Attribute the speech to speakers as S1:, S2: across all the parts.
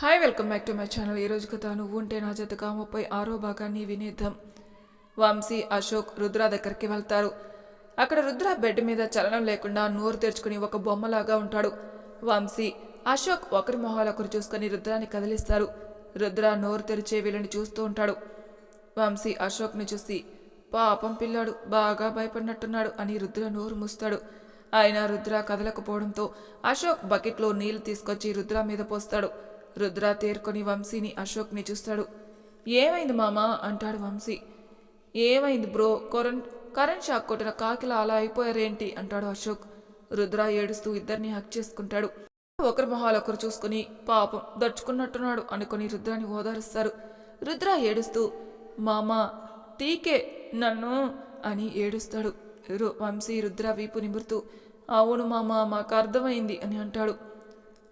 S1: Hi welcome back to my channel ఈరోజు కథ నువ్వు ఉంటే నా జతగా ముప్పై ఆరో భాగాన్ని వినేద్దాం. వంశీ అశోక్ రుద్ర దగ్గరికి వెళ్తారు. అక్కడ రుద్ర బెడ్ మీద చలనం లేకుండా నోరు తెరుచుకుని ఒక బొమ్మలాగా ఉంటాడు. వంశీ అశోక్ ఒకరి మొహాలు ఒకరు చూసుకొని రుద్రాన్ని కదిలిస్తారు. రుద్ర నోరు తెరిచే వీళ్ళని చూస్తూ ఉంటాడు. వంశీ అశోక్ని చూసి పాపం పిల్లాడు బాగా భయపడినట్టున్నాడు అని రుద్ర నోరు మూస్తాడు. ఆయన రుద్ర కదలకపోవడంతో అశోక్ బకెట్లో నీళ్ళు తీసుకొచ్చి రుద్ర మీద పోస్తాడు. రుద్ర తేరుకొని వంశీని అశోక్ని చూస్తాడు. ఏమైంది మామా? అంటాడు వంశీ. ఏమైంది బ్రో? కరెంట్ కరెంట్ షాక్ కొట్టిన కాకిలా అలా అయిపోయారేంటి? అంటాడు అశోక్. రుద్ర ఏడుస్తూ ఇద్దరిని హక్ చేసుకుంటాడు. ఒకరి మొహాలు ఒకరు చూసుకుని పాపం దడుచుకున్నట్టున్నాడు అనుకుని రుద్రాని ఓదారుస్తారు. రుద్ర ఏడుస్తూ మామా టీకే నన్ను అని ఏడుస్తాడు. రు- వంశీ రుద్ర వీపు నిమురుతూ అవును మామా మాకు అర్థమైంది అని అంటాడు.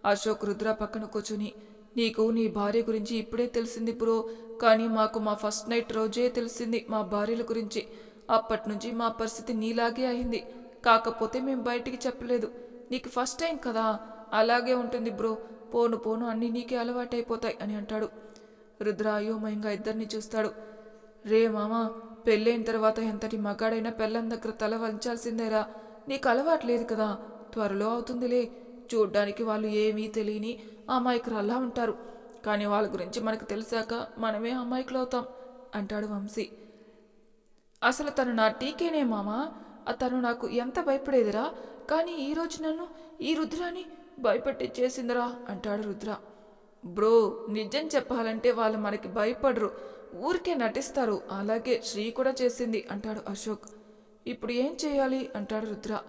S1: అశోక్ రుద్ర పక్కన కూర్చుని నీకు నీ భార్య గురించి ఇప్పుడే తెలిసింది బ్రో. కానీ మాకు మా ఫస్ట్ నైట్ రోజే తెలిసింది మా భార్యల గురించి. అప్పటి నుంచి మా పరిస్థితి నీలాగే అయింది. కాకపోతే మేము బయటికి చెప్పలేదు. నీకు ఫస్ట్ టైం కదా? అలాగే ఉంటుంది బ్రో. పోను పోను అన్నీ నీకే అలవాటైపోతాయి అని అంటాడు. రుద్ర అయోమయంగా ఇద్దరిని చూస్తాడు. రే మామా పెళ్ళైన తర్వాత ఎంతటి మగాడైనా పెళ్ళం దగ్గర తల వంచాల్సిందేరా. నీకు అలవాటు లేదు కదా? త్వరలో అవుతుందిలే. చూడ్డానికి వాళ్ళు ఏమీ తెలియని అమాయకురాల్లా ఉంటారు. కానీ వాళ్ళ గురించి మనకు తెలిసాక మనమే అమాయకులు అవుతాం అంటాడు వంశీ. అసలు తను నా టీకేనే మామా? తను నాకు ఎంత భయపడేదిరా? కానీ ఈరోజు నన్ను ఈ రుద్రాని భయపెట్టిచ్చేసిందిరా అంటాడు రుద్ర. బ్రో నిజం చెప్పాలంటే వాళ్ళు మనకి భయపడరు. ఊరికే నటిస్తారు. అలాగే శ్రీ కూడా చేసింది అంటాడు అశోక్. ఇప్పుడు ఏం చేయాలి? అంటాడు రుద్ర.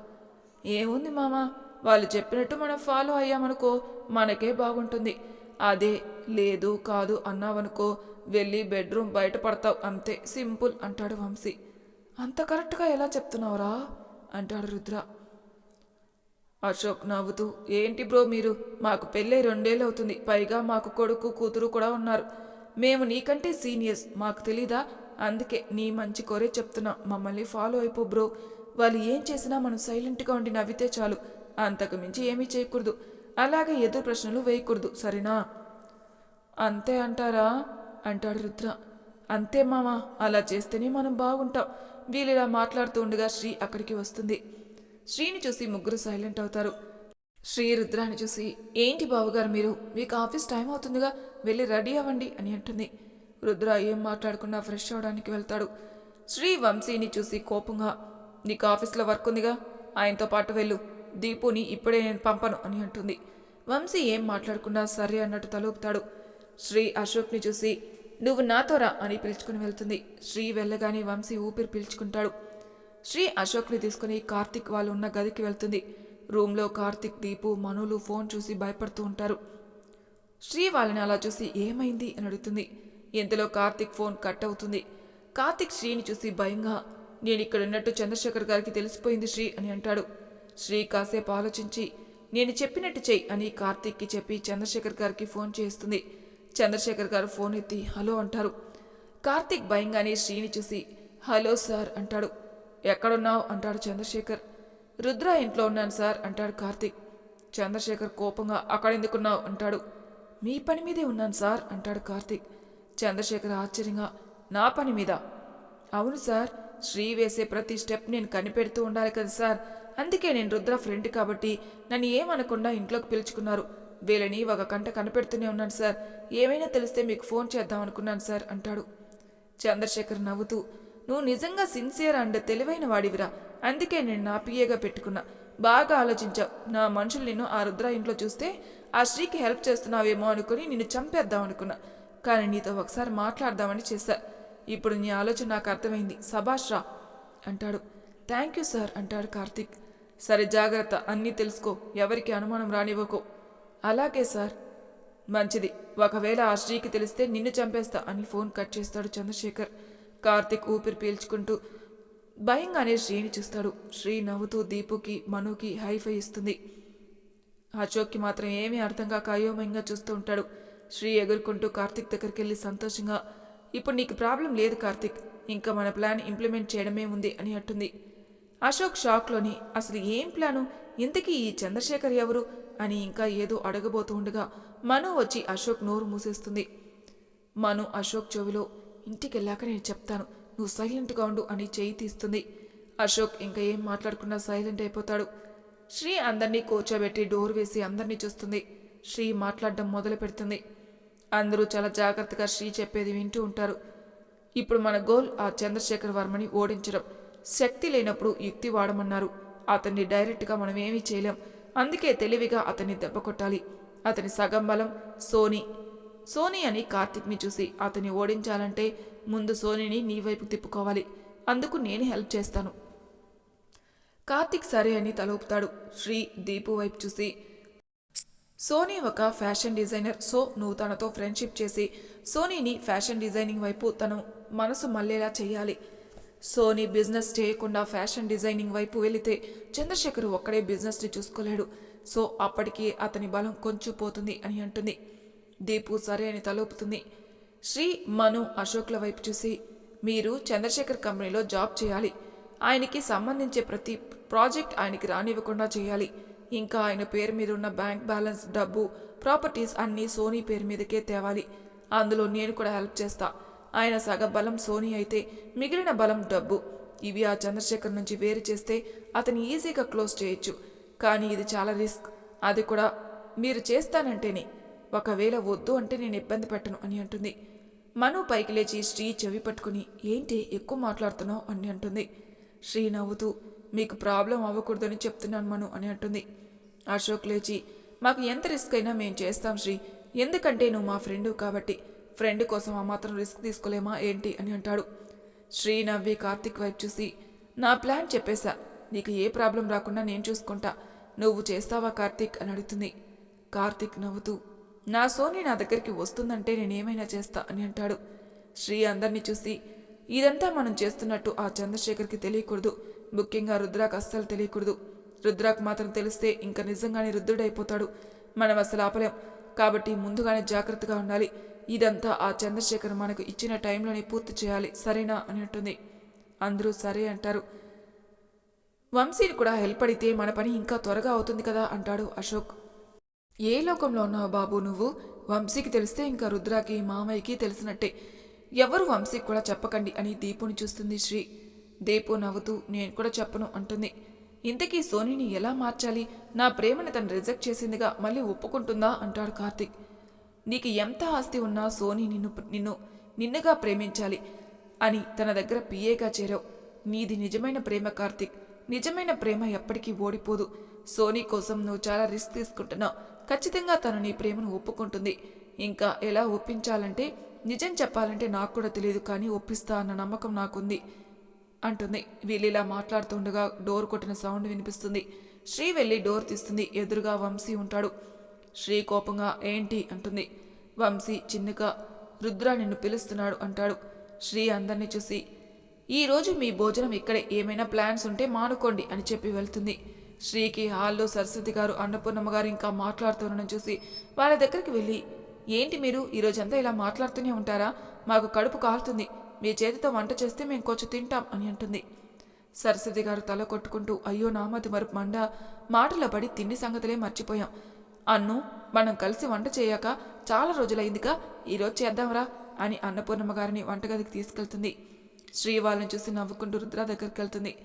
S1: ఏముంది మామా? వాళ్ళు చెప్పినట్టు మనం ఫాలో అయ్యామనుకో మనకే బాగుంటుంది. అదే లేదు కాదు అన్నావనుకో వెళ్ళి బెడ్రూమ్ బయట పడతావు అంతే. సింపుల్ అంటాడు వంశీ. అంత కరెక్ట్గా ఎలా చెప్తున్నావురా? అంటాడు రుద్ర. అశోక్ నవ్వుతూ ఏంటి బ్రో మీరు? మాకు పెళ్ళై రెండేళ్ళు అవుతుంది పైగా మాకు కొడుకు కూతురు కూడా ఉన్నారు. మేము నీకంటే సీనియర్స్. మాకు తెలీదా? అందుకే నీ మంచి కోరే చెప్తున్నా. మమ్మల్ని ఫాలో అయిపో బ్రో. వాళ్ళు ఏం చేసినా మనం సైలెంట్గా ఉండి నవ్వితే చాలు. అంతకు మించి ఏమీ చేయకూడదు. అలాగే ఎదురు ప్రశ్నలు వేయకూడదు సరేనా? అంతే అంటారా? అంటాడు రుద్ర. అంతే మామ అలా చేస్తేనే మనం బాగుంటాం. వీళ్ళిలా మాట్లాడుతూ ఉండగా శ్రీ అక్కడికి వస్తుంది. శ్రీని చూసి ముగ్గురు సైలెంట్ అవుతారు. శ్రీ రుద్రాన్ని చూసి ఏంటి బావగారు మీరు? మీకు ఆఫీస్ టైం అవుతుందిగా వెళ్ళి రెడీ అవ్వండి అని అంటుంది. రుద్ర ఏం మాట్లాడకుండా ఫ్రెష్ అవడానికి వెళ్తాడు. శ్రీ వంశీని చూసి కోపంగా నీకు ఆఫీస్లో వర్క్ ఉందిగా ఆయనతో పాటు వెళ్ళు. దీపుని ఇప్పుడే నేను పంపను అని అంటుంది. వంశీ ఏం మాట్లాడకుండా సరే అన్నట్టు తలూపుతాడు. శ్రీ అశోక్ని చూసి నువ్వు నాతోరా అని పిలుచుకుని వెళ్తుంది. శ్రీ వెళ్ళగానే వంశీ ఊపిరి పీల్చుకుంటాడు. శ్రీ అశోక్ని తీసుకుని కార్తిక్ వాళ్ళు ఉన్న గదికి వెళ్తుంది. రూమ్లో కార్తిక్ దీపు మనులు ఫోన్ చూసి భయపడుతూ ఉంటారు. శ్రీ వాళ్ళని అలా చూసి ఏమైంది అని అడుగుతుంది. ఇంతలో కార్తిక్ ఫోన్ కట్ అవుతుంది. కార్తిక్ శ్రీని చూసి భయంగా నేను ఇక్కడ ఉన్నట్టు చంద్రశేఖర్ గారికి తెలిసిపోయింది శ్రీ అని అంటాడు. శ్రీ కాసేపు ఆలోచించి నేను చెప్పినట్టు చెయ్యి అని కార్తీక్కి చెప్పి చంద్రశేఖర్ గారికి ఫోన్ చేస్తుంది. చంద్రశేఖర్ గారు ఫోన్ ఎత్తి హలో అంటారు. కార్తిక్ భయంగానే శ్రీని చూసి హలో సార్ అంటాడు. ఎక్కడున్నావు? అంటాడు చంద్రశేఖర్. రుద్ర ఇంట్లో ఉన్నాను సార్ అంటాడు కార్తీక్. చంద్రశేఖర్ కోపంగా అక్కడ ఎందుకున్నావు? అంటాడు. మీ పని మీదే ఉన్నాను సార్ అంటాడు కార్తీక్. చంద్రశేఖర్ ఆశ్చర్యంగా నా పని మీద? అవును సార్ శ్రీ వేసే ప్రతి స్టెప్ నేను కనిపెడుతూ ఉండాలి కదా సార్. అందుకే నేను రుద్ర ఫ్రెండ్ కాబట్టి నన్ను ఏమనకుండా ఇంట్లోకి పిలుచుకున్నారు. వీళ్ళని ఒక కంట కనిపెడుతూనే ఉన్నాను సార్. ఏమైనా తెలిస్తే మీకు ఫోన్ చేద్దాం అనుకున్నాను సార్ అంటాడు. చంద్రశేఖర్ నవ్వుతూ నువ్వు నిజంగా సిన్సియర్ అండ్ తెలివైన వాడివిరా. అందుకే నేను నా పిఏగా పెట్టుకున్నా. బాగా ఆలోచించావు నా మనుషులు నిన్ను ఆ రుద్ర ఇంట్లో చూస్తే ఆ స్త్రీకి హెల్ప్ చేస్తున్నావేమో అనుకుని నిన్ను చంపేద్దాం అనుకున్నా. కానీ నీతో ఒకసారి మాట్లాడదామని చేశా. ఇప్పుడు నీ ఆలోచన నాకు అర్థమైంది. సభాష్ రా అంటాడు. థ్యాంక్ యూ సార్ అంటాడు కార్తిక్. సరే జాగ్రత్త అన్నీ తెలుసుకో. ఎవరికి అనుమానం రానివ్వకో. అలాగే సార్. మంచిది. ఒకవేళ ఆ శ్రీకి తెలిస్తే నిన్ను చంపేస్తా అని ఫోన్ కట్ చేస్తాడు చంద్రశేఖర్. కార్తిక్ ఊపిరి పీల్చుకుంటూ భయంగానే శ్రీని చూస్తాడు. శ్రీ నవ్వుతూ దీపుకి మనుకి హైఫై ఇస్తుంది. అశోక్కి మాత్రం ఏమీ అర్థం కాక అయోమయంగా చూస్తూ ఉంటాడు. శ్రీ ఎగురుకుంటూ కార్తిక్ దగ్గరికి వెళ్ళి సంతోషంగా ఇప్పుడు నీకు ప్రాబ్లం లేదు కార్తిక్. ఇంకా మన ప్లాన్ ఇంప్లిమెంట్ చేయడమే ఉంది అని అంటుంది. అశోక్ షాక్లోని అసలు ఏం ప్లాను? ఇంతకీ ఈ చంద్రశేఖర్ ఎవరు? అని ఇంకా ఏదో అడగబోతూ ఉండగా మను వచ్చి అశోక్ నోరు మూసేస్తుంది. మను అశోక్ చెవిలో ఇంటికెళ్ళాక నేను చెప్తాను. నువ్వు సైలెంట్గా ఉండు అని చేయి తీస్తుంది. అశోక్ ఇంకా ఏం మాట్లాడకుండా సైలెంట్ అయిపోతాడు. శ్రీ అందరినీ కూర్చోబెట్టి డోర్ వేసి అందరినీ చూస్తుంది. శ్రీ మాట్లాడడం మొదలు పెడుతుంది. అందరూ చాలా జాగ్రత్తగా శ్రీ చెప్పేది వింటూ ఉంటారు. ఇప్పుడు మన గోల్ ఆ చంద్రశేఖర్ వర్మని ఓడించడం. శక్తి లేనప్పుడు యుక్తి వాడమన్నారు. అతన్ని డైరెక్ట్గా మనం ఏమీ చేయలేం. అందుకే తెలివిగా అతన్ని దెబ్బ కొట్టాలి. అతని సగం బలం సోనీ. సోనీ అని కార్తిక్ని చూసి అతన్ని ఓడించాలంటే ముందు సోనీని నీ వైపు తిప్పుకోవాలి. అందుకు నేను హెల్ప్ చేస్తాను. కార్తిక్ సరే అని తలూపుతాడు శ్రీ దీపు వైపు చూసి సోనీ ఒక ఫ్యాషన్ డిజైనర్. సో నువ్వు తనతో ఫ్రెండ్షిప్ చేసి సోనీని ఫ్యాషన్ డిజైనింగ్ వైపు తను మనసు మళ్ళేలా చేయాలి. సోనీ బిజినెస్ చేయకుండా ఫ్యాషన్ డిజైనింగ్ వైపు వెళితే చంద్రశేఖర్ ఒక్కడే బిజినెస్ని చూసుకోలేడు. సో అప్పటికి అతని బలం కొంచెం పోతుంది అని అంటుంది. దీపు సరే అని తలోపుతుంది. శ్రీ మను అశోక్ల వైపు చూసి మీరు చంద్రశేఖర్ కంపెనీలో జాబ్ చేయాలి. ఆయనకి సంబంధించే ప్రతి ప్రాజెక్ట్ ఆయనకి రానివ్వకుండా చేయాలి. ఇంకా ఆయన పేరు మీద ఉన్న బ్యాంక్ బ్యాలెన్స్ డబ్బు ప్రాపర్టీస్ అన్నీ సోనీ పేరు మీదకే తేవాలి. అందులో నేను కూడా హెల్ప్ చేస్తా. ఆయన సగ బలం సోనీ అయితే మిగిలిన బలం డబ్బు. ఇవి ఆ చంద్రశేఖర్ నుంచి వేరు చేస్తే అతని ఈజీగా క్లోజ్ చేయొచ్చు. కానీ ఇది చాలా రిస్క్. అది కూడా మీరు చేస్తానంటేనే. ఒకవేళ వద్దు అంటే నేను ఇబ్బంది పెట్టను అని అంటుంది. మను పైకి లేచి శ్రీ చెవి పట్టుకుని ఏంటి ఎక్కువ మాట్లాడుతున్నావు? అని అంటుంది. శ్రీ నవ్వుతూ మీకు ప్రాబ్లం అవ్వకూడదని చెప్తున్నాను మను అని అంటుంది. అశోక్ లేచి మాకు ఎంత రిస్క్ అయినా మేము చేస్తాం శ్రీ. ఎందుకంటే నువ్వు మా ఫ్రెండు కాబట్టి. ఫ్రెండ్ కోసం ఆ మాత్రం రిస్క్ తీసుకోలేమా ఏంటి అని అంటాడు. శ్రీ నవ్వి కార్తిక్ వైపు చూసి నా ప్లాన్ చెప్పేశా. నీకు ఏ ప్రాబ్లం రాకుండా నేను చూసుకుంటా. నువ్వు చేస్తావా కార్తిక్? అని అడుగుతుంది. కార్తిక్ నవ్వుతూ నా సోని నా దగ్గరికి వస్తుందంటే నేనేమైనా చేస్తా అని అంటాడు. శ్రీ అందరినీ చూసి ఇదంతా మనం చేస్తున్నట్టు ఆ చంద్రశేఖర్కి తెలియకూడదు. ముఖ్యంగా రుద్రాకు అస్సలు తెలియకూడదు. రుద్రాకు మాత్రం తెలిస్తే ఇంకా నిజంగానే రుద్రుడైపోతాడు. మనం అసలు ఆపలేం. కాబట్టి ముందుగానే జాగ్రత్తగా ఉండాలి. ఇదంతా ఆ చంద్రశేఖర్ మనకు ఇచ్చిన టైంలోనే పూర్తి చేయాలి సరేనా అని అంటుంది. అందరూ సరే అంటారు. వంశీని కూడా హెల్ప్ అడిగితే మన పని ఇంకా త్వరగా అవుతుంది కదా అంటాడు అశోక్. ఏ లోకంలో ఉన్నావు బాబు నువ్వు? వంశీకి తెలిస్తే ఇంకా రుద్రాకి మామయ్యకి తెలిసినట్టే. ఎవరు వంశీకి కూడా చెప్పకండి అని దీపుని చూస్తుంది శ్రీ. దీపు నవ్వుతూ నేను కూడా చెప్పను అంటుంది. ఇంతకీ సోనీని ఎలా మార్చాలి? నా ప్రేమని తను రిజెక్ట్ చేసిందిగా మళ్ళీ ఒప్పుకుంటుందా? అంటాడు కార్తిక్. నీకు ఎంత ఆస్తి ఉన్నా సోనీ నిన్ను నిన్ను నిన్నుగా ప్రేమించాలి అని తన దగ్గర పిఏగా చేరావు. నీది నిజమైన ప్రేమ కార్తిక్. నిజమైన ప్రేమ ఎప్పటికీ ఓడిపోదు. సోనీ కోసం నువ్వు చాలా రిస్క్ తీసుకుంటున్నావు. ఖచ్చితంగా తను నీ ప్రేమను ఒప్పుకుంటుంది. ఇంకా ఎలా ఒప్పించాలంటే నిజం చెప్పాలంటే నాకు కూడా తెలియదు కానీ ఒప్పిస్తా అన్న నమ్మకం నాకుంది అంటుంది. వీళ్ళిలా మాట్లాడుతుండగా డోర్ కొట్టిన సౌండ్ వినిపిస్తుంది. శ్రీ వెళ్ళి డోర్ తీస్తుంది. ఎదురుగా వంశీ ఉంటాడు. శ్రీ కోపంగా ఏంటి అంటుంది. వంశీ చిన్నగా రుద్ర నిన్ను పిలుస్తున్నాడు అంటాడు. శ్రీ అందరినీ చూసి ఈ రోజు మీ భోజనం ఇక్కడే ఏమైనా ప్లాన్స్ ఉంటే మానుకోండి అని చెప్పి వెళ్తుంది. శ్రీకి హాల్లో సరస్వతి గారు అన్నపూర్ణమ్మ గారు ఇంకా మాట్లాడుతుండడం చూసి వాళ్ళ దగ్గరికి వెళ్ళి ఏంటి మీరు ఈరోజంతా ఇలా మాట్లాడుతూనే ఉంటారా? మాకు కడుపు కాలుతుంది. మీ చేతితో వంట చేస్తే మేము కొంచెం తింటాం అని అంటుంది. సరస్వతి గారు తల కొట్టుకుంటూ అయ్యో నామతి మరుపు మండ మాటల పడి తిండి సంగతులే మర్చిపోయాం. అన్ను మనం కలిసి వంట చేయక చాలా రోజులైందిగా ఈరోజు చేద్దాంరా అని అన్నపూర్ణమ్మ గారిని వంటగదికి తీసుకెళ్తుంది. శ్రీ వాళ్ళని చూసి నవ్వుకుంటూ రుద్ర దగ్గరికి వెళ్తుంది.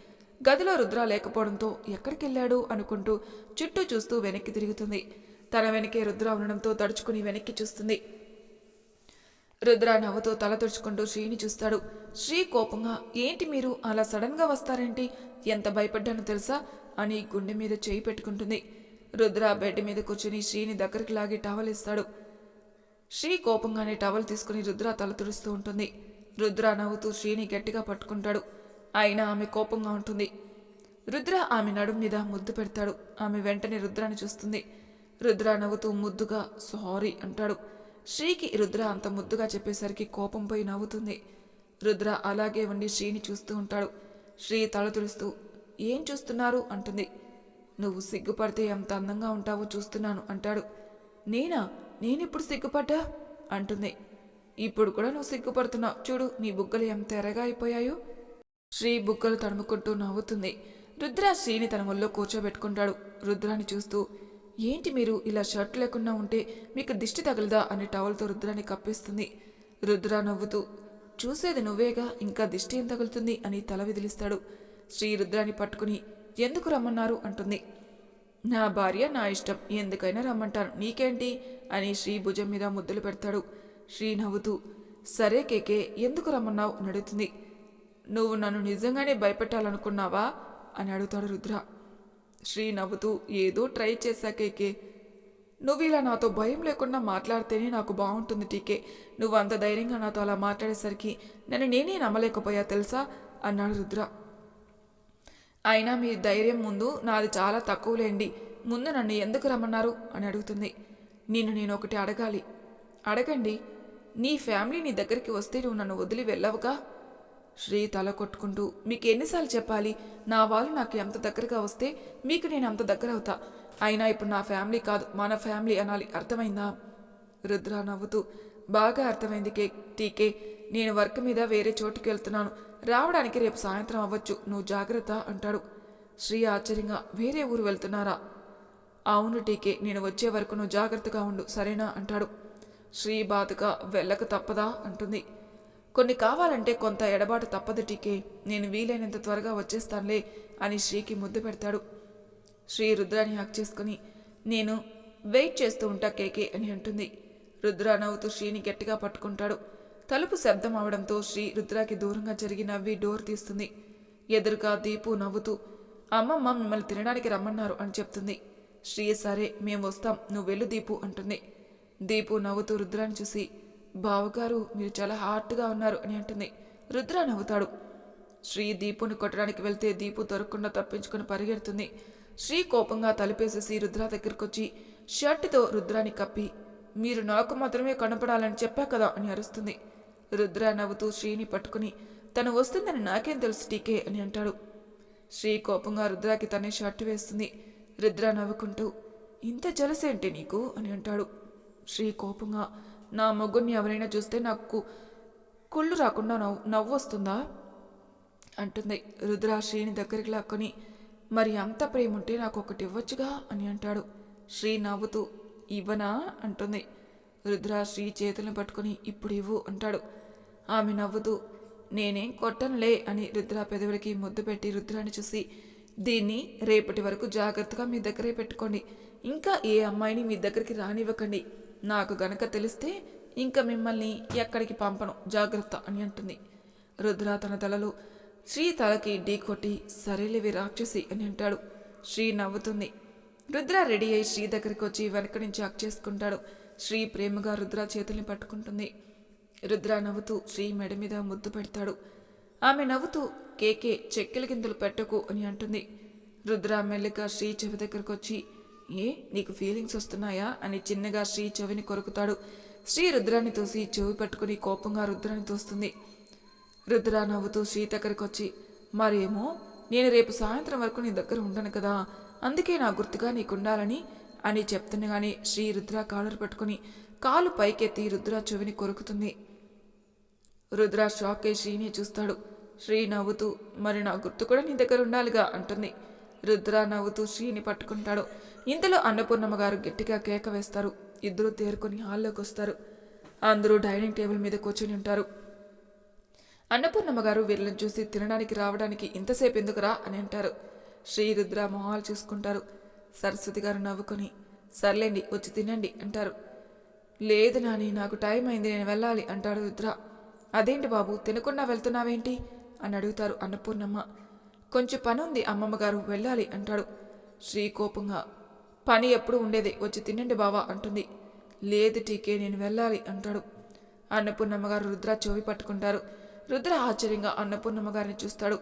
S1: గదిలో రుద్ర లేకపోవడంతో ఎక్కడికి వెళ్ళాడు అనుకుంటూ చుట్టూ చూస్తూ వెనక్కి తిరుగుతుంది. తన వెనకే రుద్ర ఉండడంతో తడుచుకుని వెనక్కి చూస్తుంది. రుద్ర నవ్వుతో తల తుడుచుకుంటూ శ్రీని చూస్తాడు. శ్రీ కోపంగా ఏంటి మీరు అలా సడన్గా వస్తారేంటి? ఎంత భయపడ్డానో తెలుసా? అని గుండె మీద చేయి పెట్టుకుంటుంది. రుద్ర బెడ్ మీద కూర్చుని శ్రీని దగ్గరికి లాగి టవల్ ఇస్తాడు. శ్రీ కోపంగానే టవల్ తీసుకుని రుద్ర తల తుడుస్తూ ఉంటుంది. రుద్ర నవ్వుతూ శ్రీని గట్టిగా పట్టుకుంటాడు. అయినా ఆమె కోపంగా ఉంటుంది. రుద్ర ఆమె నడుం మీద ముద్దు పెడతాడు. ఆమె వెంటనే రుద్రాని చూస్తుంది. రుద్ర నవ్వుతూ ముద్దుగా సారీ అంటాడు. శ్రీకి రుద్ర అంత ముద్దుగా చెప్పేసరికి కోపం పోయి నవ్వుతుంది. రుద్ర అలాగే ఉండి శ్రీని చూస్తూ ఉంటాడు. శ్రీ తల తుడుస్తూ ఏం చూస్తున్నారు? అంటుంది. నువ్వు సిగ్గుపడితే ఎంత అందంగా ఉంటావో చూస్తున్నాను అంటాడు. నేనా? నేనెప్పుడు సిగ్గుపడ్డా? అంటుంది. ఇప్పుడు కూడా నువ్వు సిగ్గుపడుతున్నావు. చూడు నీ బుగ్గలు ఎంత ఎరగా అయిపోయాయో. శ్రీ బుగ్గలు తడుముకుంటూ నవ్వుతుంది. రుద్ర శ్రీని తన ఒళ్ళో కూర్చోబెట్టుకుంటాడు. రుద్రాన్ని చూస్తూ ఏంటి మీరు ఇలా షర్ట్ లేకుండా ఉంటే మీకు దిష్టి తగలదా? అని టవల్తో రుద్రాన్ని కప్పిస్తుంది. రుద్ర నవ్వుతూ చూసేది నువ్వేగా ఇంకా దిష్టి ఏం తగులుతుంది? అని తల విదిలిస్తాడు. శ్రీ రుద్రాన్ని పట్టుకుని ఎందుకు రమ్మన్నారు? అంటుంది. నా భార్య నా ఇష్టం ఎందుకైనా రమ్మంటాను. నీకేంటి? అని శ్రీ భుజం మీద ముద్దులు పెడతాడు. శ్రీ నవ్వుతూ సరే కేకే ఎందుకు రమ్మన్నావు? అని అడుగుతుంది. నువ్వు నన్ను నిజంగానే భయపెట్టాలనుకున్నావా? అని అడుగుతాడు రుద్ర. శ్రీ నవ్వుతూ ఏదో ట్రై చేశా కేకే. నువ్వు ఇలా నాతో భయం లేకుండా మాట్లాడితేనే నాకు బాగుంటుంది టీకే. నువ్వు అంత ధైర్యంగా నాతో అలా మాట్లాడేసరికి నన్ను నేనే నమ్మలేకపోయా తెలుసా? అన్నాడు రుద్ర. అయినా మీ ధైర్యం ముందు నాది చాలా తక్కువలేండి. ముందు నన్ను ఎందుకు రమ్మన్నారు? అని అడుగుతుంది. నిన్ను నేను ఒకటి అడగాలి. అడగండి నీ ఫ్యామిలీ నీ దగ్గరికి వస్తే నువ్వు నన్ను వదిలి వెళ్ళవుగా? శ్రీ తల కొట్టుకుంటూ మీకు ఎన్నిసార్లు చెప్పాలి నా వాళ్ళు నాకు ఎంత దగ్గరగా వస్తే మీకు నేను అంత దగ్గర అవుతా అయినా ఇప్పుడు నా ఫ్యామిలీ కాదు మన ఫ్యామిలీ అనాలి. అర్థమైందా? రుద్ర నవ్వుతూ బాగా అర్థమైంది కే టీకే. నేను వర్క్ మీద వేరే చోటుకి వెళ్తున్నాను రావడానికి రేపు సాయంత్రం అవ్వచ్చు. నువ్వు జాగ్రత్త అంటాడు. శ్రీ ఆశ్చర్యంగా వేరే ఊరు వెళ్తున్నారా? అవును టీకే నేను వచ్చే వరకు నువ్వు జాగ్రత్తగా ఉండు సరేనా? అంటాడు. శ్రీ బాధగా వెళ్ళక తప్పదా? అంటుంది. కొన్ని కావాలంటే కొంత ఎడబాటు తప్పదు టీకే. నేను వీలైనంత త్వరగా వచ్చేస్తానులే అని శ్రీకి ముద్దు పెడతాడు. శ్రీ రుద్రాని హక్ చేసుకుని నేను వెయిట్ చేస్తూ ఉంటా కేకే అని అంటుంది. రుద్ర నవ్వుతూ శ్రీని గట్టిగా పట్టుకుంటాడు. తలుపు శబ్దం అవడంతో శ్రీ రుద్రాకి దూరంగా జరిగి నవ్వి డోర్ తీస్తుంది. ఎదురుగా దీపు నవ్వుతూ అమ్మమ్మ మిమ్మల్ని తినడానికి రమ్మన్నారు అని చెప్తుంది. శ్రీ సరే మేము వస్తాం నువ్వు వెళ్ళు దీపు అంటుంది. దీపు నవ్వుతూ రుద్రాన్ని చూసి బావగారు మీరు చాలా హార్ట్గా ఉన్నారు అని అంటుంది. రుద్ర నవ్వుతాడు. శ్రీ దీపుని కొట్టడానికి వెళ్తే దీపు దొరకకుండా తప్పించుకుని పరిగెడుతుంది. శ్రీ కోపంగా తలుపేసేసి రుద్ర దగ్గరకొచ్చి షర్టుతో రుద్రాన్ని కప్పి మీరు నాకు మాత్రమే కనపడాలని చెప్పా కదా అని అరుస్తుంది. రుద్ర నవ్వుతూ శ్రీని పట్టుకుని తను వస్తుందని నాకేం తెలుసు టీకే అని అంటాడు. శ్రీ కోపంగా రుద్రాకి తనే షర్ట్ వేస్తుంది. రుద్ర నవ్వుకుంటూ ఇంత జలసేంటి నీకు? అని అంటాడు. శ్రీ కోపంగా నా మొగ్గుని ఎవరైనా చూస్తే నాకు కుళ్ళు రాకుండా నవ్వు నవ్వు వస్తుందా? అంటుంది. రుద్ర శ్రీని దగ్గరికి లాక్కొని మరి అంత ప్రేమ ఉంటే నాకు ఒకటి ఇవ్వచ్చుగా? అని అంటాడు. శ్రీ నవ్వుతూ ఇవ్వనా? అంటుంది. రుద్ర శ్రీ చేతులను పట్టుకొని ఇప్పుడు ఇవ్వు అంటాడు. ఆమె నవ్వుతూ నేనేం కొట్టనులే అని రుద్ర పెదవులకి ముద్దు పెట్టి రుద్రాన్ని చూసి దీన్ని రేపటి వరకు జాగ్రత్తగా మీ దగ్గరే పెట్టుకోండి. ఇంకా ఏ అమ్మాయిని మీ దగ్గరికి రానివ్వకండి. నాకు గనక తెలిస్తే ఇంకా మిమ్మల్ని ఎక్కడికి పంపను. జాగ్రత్త అని అంటుంది. రుద్ర తన తలలో శ్రీ తలకి ఢీ కొట్టి సరేలేవి రాక్షసి అని అంటాడు. శ్రీ నవ్వుతుంది. రుద్ర రెడీ అయి శ్రీ దగ్గరికి వచ్చి వెనక నుంచి అక్ చేసుకుంటాడు. శ్రీ ప్రేమగా రుద్ర చేతుల్ని పట్టుకుంటుంది. రుద్ర నవ్వుతూ శ్రీ మెడ మీద ముద్దు పెడతాడు. ఆమె నవ్వుతూ కేకే చెక్కెల గిందులు పెట్టకు అని అంటుంది. రుద్ర మెల్లిగా శ్రీ చెవి దగ్గరకు వచ్చి ఏ నీకు ఫీలింగ్స్ వస్తున్నాయా? అని చిన్నగా శ్రీ చెవిని కొరుకుతాడు. శ్రీ రుద్రాన్ని తోసి చెవి పట్టుకుని కోపంగా రుద్రాన్ని తోస్తుంది రుద్ర నవ్వుతూ శ్రీ దగ్గరకు వచ్చి మరేమో నేను రేపు సాయంత్రం వరకు నీ దగ్గర ఉండను కదా అందుకే నా గుర్తుగా నీకుండాలని అని చెప్తుండగానే శ్రీ రుద్ర కాలర్ పట్టుకుని కాలు పైకెత్తి రుద్ర చెవిని కొరుకుతుంది. రుద్ర షాక్ అయి శ్రీని చూస్తాడు. శ్రీ నవ్వుతూ మరి నా గుర్తు కూడా నీ దగ్గర ఉండాలిగా అంటుంది. రుద్ర నవ్వుతూ శ్రీని పట్టుకుంటాడు. ఇంతలో అన్నపూర్ణమ్మ గారు గట్టిగా కేక వేస్తారు. ఇద్దరూ తేరుకొని హాల్లోకి వస్తారు. అందరూ డైనింగ్ టేబుల్ మీద కూర్చొని ఉంటారు. అన్నపూర్ణమ్మ గారు వీళ్ళని చూసి తినడానికి రావడానికి ఇంతసేపు ఎందుకురా అని అంటారు. శ్రీ రుద్ర మొహాలు చూసుకుంటారు. సరస్వతి గారు నవ్వుకొని సర్లేండి వచ్చి తినండి అంటారు. లేదు నాని నాకు టైం అయింది నేను వెళ్ళాలి అంటాడు రుద్ర. అదేంటి బాబు తినకుండా వెళ్తున్నావేంటి? అని అడుగుతారు అన్నపూర్ణమ్మ. కొంచెం పని ఉంది వెళ్ళాలి అంటాడు. శ్రీ కోపంగా పని ఎప్పుడు ఉండేది వచ్చి తినండి బావా అంటుంది. లేదు టీకే నేను వెళ్ళాలి అంటాడు. అన్నపూర్ణమ్మ గారు రుద్ర చెవి పట్టుకుంటారు. రుద్ర ఆశ్చర్యంగా అన్నపూర్ణమ్మ గారిని చూస్తాడు.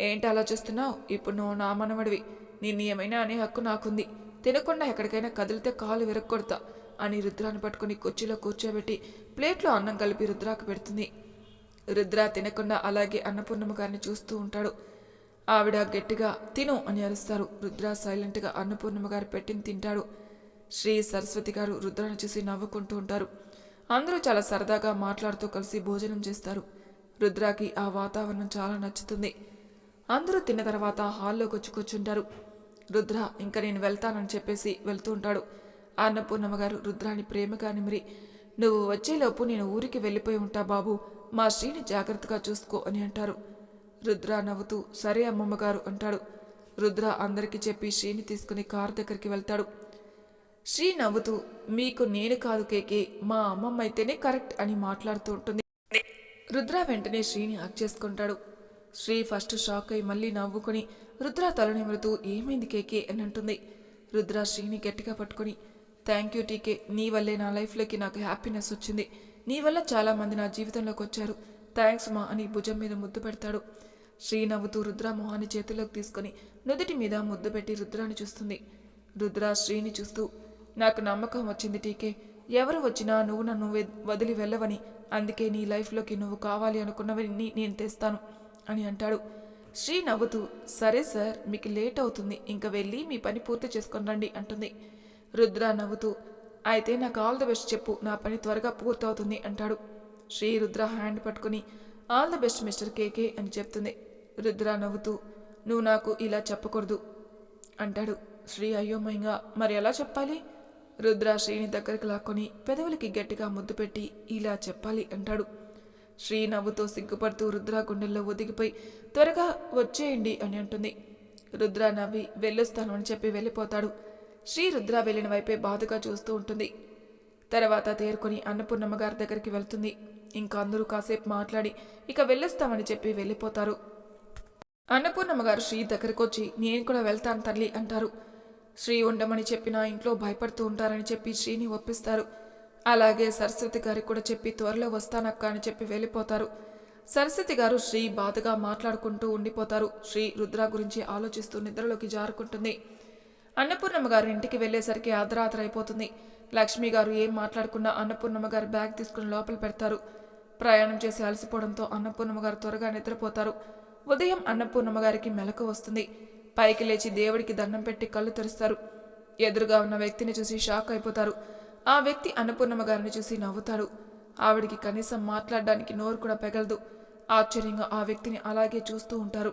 S1: ఏంటి అలా చూస్తున్నావు? ఇప్పుడు నువ్వు నా మనవడివి. నిన్ను ఏమైనా అనే హక్కు నాకుంది. తినకుండా ఎక్కడికైనా కదిలితే కాలు విరక్కొడతా అని రుద్రాన్ని పట్టుకుని కుర్చీలో కూర్చోబెట్టి ప్లేట్లో అన్నం కలిపి రుద్రాకు పెడుతుంది. రుద్ర తినకుండా అలాగే అన్నపూర్ణమ్మ గారిని చూస్తూ ఉంటాడు. ఆవిడ గట్టిగా తిను అని అరుస్తారు. రుద్ర సైలెంట్గా అన్నపూర్ణమ్మ గారు పెట్టింది తింటాడు. శ్రీ సరస్వతి గారు రుద్రాన్ని చూసి నవ్వుకుంటూ ఉంటారు. అందరూ చాలా సరదాగా మాట్లాడుతూ కలిసి భోజనం చేస్తారు. రుద్రాకి ఆ వాతావరణం చాలా నచ్చుతుంది. అందరూ తిన్న తర్వాత హాల్లోకి వచ్చి కూర్చుంటారు. రుద్ర ఇంకా నేను వెళ్తానని చెప్పేసి వెళ్తూ ఉంటాడు. అన్నపూర్ణమ్మ గారు రుద్రాని ప్రేమగా నిమిరి నువ్వు వచ్చేలోపు నేను ఊరికి వెళ్ళిపోయి ఉంటా బాబు. మా శ్రీని జాగ్రత్తగా చూసుకో అని అంటారు. రుద్ర నవ్వుతూ సరే అమ్మమ్మగారు అంటాడు. రుద్ర అందరికీ చెప్పి శ్రీని తీసుకుని కారు దగ్గరికి వెళ్తాడు. శ్రీ నవ్వుతూ మీకు నేను కాదు కేకే మా అమ్మమ్మ అయితేనే కరెక్ట్ అని మాట్లాడుతూ ఉంటుంది. రుద్ర వెంటనే శ్రీని హక్ చేసుకుంటాడు. శ్రీ ఫస్ట్ షాక్ అయి మళ్ళీ నవ్వుకొని రుద్ర తల నిమురుతూ ఏమైంది కేకే అని అంటుంది. రుద్ర శ్రీని గట్టిగా పట్టుకొని థ్యాంక్ యూ టీకే నీ వల్లే నా లైఫ్లోకి నాకు హ్యాపీనెస్ వచ్చింది. నీ వల్ల చాలా మంది నా జీవితంలోకి వచ్చారు. థ్యాంక్స్ మా అని భుజం మీద ముద్దు పెడతాడు. శ్రీ నవ్వుతూ రుద్ర మొహాన్ని చేతిలోకి తీసుకొని నుదుటి మీద ముద్దు పెట్టి రుద్రాని చూస్తుంది. రుద్ర శ్రీని చూస్తూ నాకు నమ్మకం వచ్చింది టీకే ఎవరు వచ్చినా నువ్వు నన్ను వదిలి వెళ్ళవని. అందుకే నీ లైఫ్లోకి నువ్వు కావాలి అనుకున్నవన్నీ నేను తెస్తాను అని అంటాడు. శ్రీ నవ్వుతూ సరే సార్ మీకు లేట్ అవుతుంది. ఇంకా వెళ్ళి మీ పని పూర్తి చేసుకొని రండి అంటుంది. రుద్ర నవ్వుతూ అయితే నాకు ఆల్ ద బెస్ట్ చెప్పు నా పని త్వరగా పూర్తవుతుంది అంటాడు. శ్రీ రుద్ర హ్యాండ్ పట్టుకుని all the best mister KK అని చెప్తుంది. రుద్ర నవ్వుతూ నువ్వు నాకు ఇలా చెప్పకూడదు అంటాడు. శ్రీ అయోమయంగా మరి ఎలా చెప్పాలి? రుద్ర శ్రీని దగ్గరికి లాక్కొని పెదవులకి గట్టిగా ముద్దు పెట్టి ఇలా చెప్పాలి అంటాడు. శ్రీ నవ్వుతో సిగ్గుపడుతూ రుద్ర గుండెల్లో ఒదిగిపోయి త్వరగా వచ్చేయండి అని అంటుంది. రుద్ర నవ్వి వెళ్ళొస్తాను అని చెప్పి వెళ్ళిపోతాడు. శ్రీ రుద్ర వెళ్ళిన వైపే బాధగా చూస్తూ ఉంటుంది. తర్వాత తేరుకొని అన్నపూర్ణమ్మ గారి దగ్గరికి వెళ్తుంది. ఇంకా అందరూ కాసేపు మాట్లాడి ఇక వెళ్ళొస్తామని చెప్పి వెళ్ళిపోతారు. అన్నపూర్ణమ్మ గారు శ్రీ దగ్గరకు వచ్చి నేను కూడా వెళ్తాను తల్లి అంటారు. శ్రీ ఉండమని చెప్పిన ఇంట్లో భయపడుతూ ఉంటారని చెప్పి శ్రీని ఒప్పిస్తారు. అలాగే సరస్వతి గారికి కూడా చెప్పి త్వరలో వస్తానక్క అని చెప్పి వెళ్ళిపోతారు. సరస్వతి గారు శ్రీ బాధగా మాట్లాడుకుంటూ ఉండిపోతారు. శ్రీ రుద్ర గురించి ఆలోచిస్తూ నిద్రలోకి జారుకుంటుంది. అన్నపూర్ణమ్మ గారు ఇంటికి వెళ్ళేసరికి అర్ధరాత్రి అయిపోతుంది లక్ష్మి గారు ఏం మాట్లాడకుండా అన్నపూర్ణమ్మ గారు బ్యాగ్ తీసుకుని లోపల పెడతారు. ప్రయాణం చేసి అలసిపోవడంతో అన్నపూర్ణమ్మ గారు త్వరగా నిద్రపోతారు. ఉదయం అన్నపూర్ణమ్మ గారికి మెలకు వస్తుంది. పైకి లేచి దేవుడికి దండం పెట్టి కళ్ళు తెరుస్తారు. ఎదురుగా ఉన్న వ్యక్తిని చూసి షాక్ అయిపోతారు. ఆ వ్యక్తి అన్నపూర్ణమ్మ గారిని చూసి నవ్వుతాడు. ఆవిడికి కనీసం మాట్లాడడానికి నోరు కూడా పెగలదు. ఆశ్చర్యంగా ఆ వ్యక్తిని అలాగే చూస్తూ ఉంటారు.